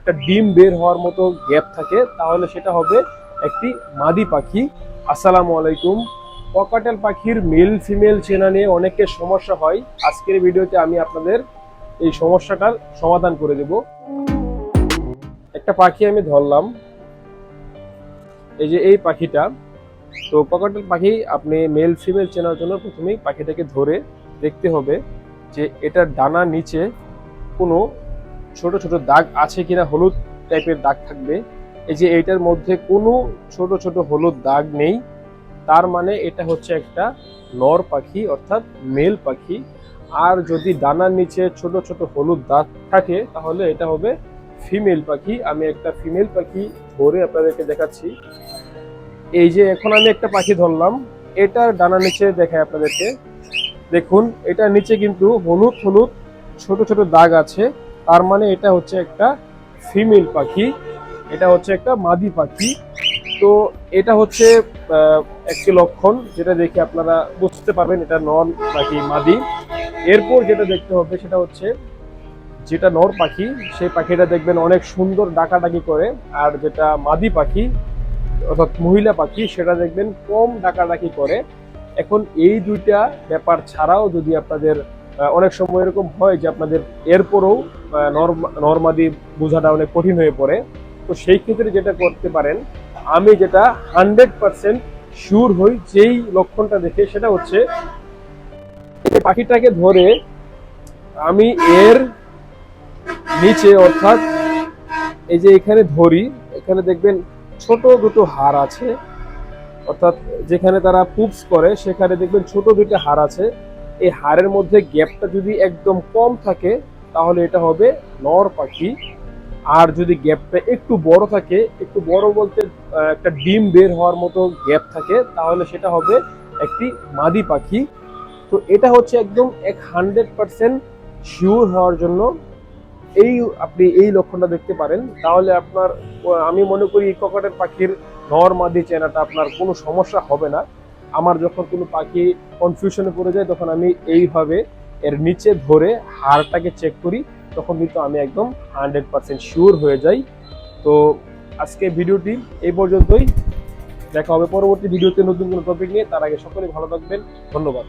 একটা ডিম বের হওয়ার মতো গ্যাপ থাকে, তাহলে সেটা হবে একটি মাদি পাখি। আসসালামু আলাইকুম। পকাটেল পাখির মেল ফিমেল চেনা নিয়ে অনেকের সমস্যা হয়। আজকের ভিডিওতে আমি আপনাদের এই সমস্যাটার সমাধান করে দেব। একটা পাখি আমি ধরলাম। এই যে এই পাখিটা। তো পকাটেল পাখি, আপনি মেল ফিমেল চেনার জন্য প্রথমেই পাখিটাকে ধরে দেখতে হবে যে এটার ডানার নিচে কোনো ছোট ছোট দাগ আছে কিনা হলুদ টাইপের দাগ থাকবে। এই যে এইটার মধ্যে কোনো ছোট ছোট হলুদ দাগ নেই। তার মানে এটা হচ্ছে একটা নর পাখি অর্থাৎ মেল পাখি। আর যদি ডানার নিচে ছোট ছোট হলুদ দাগ থাকে, তাহলে এটা হবে ফিমেল পাখি। আমি একটা ফিমেল পাখি ধরে আপনাদেরকে দেখাচ্ছি। এই যে এখন আমি একটা পাখি ধরলাম, এটার ডানার নিচে দেখায় আপনাদেরকে। দেখুন, এটার নিচে কিন্তু হলুদ হলুদ ছোট ছোট দাগ আছে। তার মানে এটা হচ্ছে একটা ফিমেল পাখি, এটা হচ্ছে একটা মাদি পাখি। তো এটা হচ্ছে একটি লক্ষণ যেটা দেখে আপনারা বুঝতে পারবেন এটা নন পাখি মাদি। এরপর যেটা দেখতে হবে সেটা হচ্ছে, যেটা নর পাখি, সেই পাখিটা দেখবেন অনেক সুন্দর ডাকাডাকি করে। আর যেটা মাদি পাখি, অর্থাৎ মহিলা পাখি, সেটা দেখবেন কম ডাকাডাকি করে। এখন এই দুইটা ব্যাপার ছাড়াও যদি আপনাদের অনেক সময় এরকম হয় যে আপনাদের এরপরেও নর্মাদি বোঝাটা অনেক কঠিন হয়ে পড়ে। তো সেই ক্ষেত্রে যেটা করতে পারেন, আমি যেটা হান্ড্রেড পার্সেন্ট শিওর হই যেই লক্ষণটা দেখে, সেটা হচ্ছে পাখিটাকে ধরে আমি এর নিচে, অর্থাৎ এই যে এখানে ধরি, এখানে দেখবেন ছোট দুটো হার আছে, অর্থাৎ যেখানে তারা পুপস করে, সেখানে দেখবেন ছোট দুটো হার আছে। এই হাড়ের মধ্যে গ্যাপটা যদি একদম কম থাকে, তাহলে এটা হবে নর পাখি। আর যদি গ্যাপটা একটু বড় থাকে, একটু বড় বলতে একটা ডিম বের হওয়ার মতো গ্যাপ থাকে, তাহলে সেটা হবে একটি মাদি পাখি। তো এটা হচ্ছে একদম এক হান্ড্রেড পার্সেন্ট শিওর হওয়ার জন্য। এই আপনি এই লক্ষণটা দেখতে পারেন। তাহলে আপনার আমি মনে করি ককাটের পাখির নর মাদি চেনাটা আপনার কোনো সমস্যা হবে না। আমার যখন কোনো পাখি কনফিউশনে পড়ে যায়, তখন আমি এইভাবে এর নিচে ধরে হারটাকে চেক করি, তখন কিন্তু আমি একদম হান্ড্রেড পারসেন্ট শিওর হয়ে যাই। তো আজকে ভিডিওটি এই পর্যন্তই। দেখা হবে পরবর্তী ভিডিওতে নতুন কোনো টপিক নিয়ে। তার আগে সকলেই ভালো থাকবেন। ধন্যবাদ।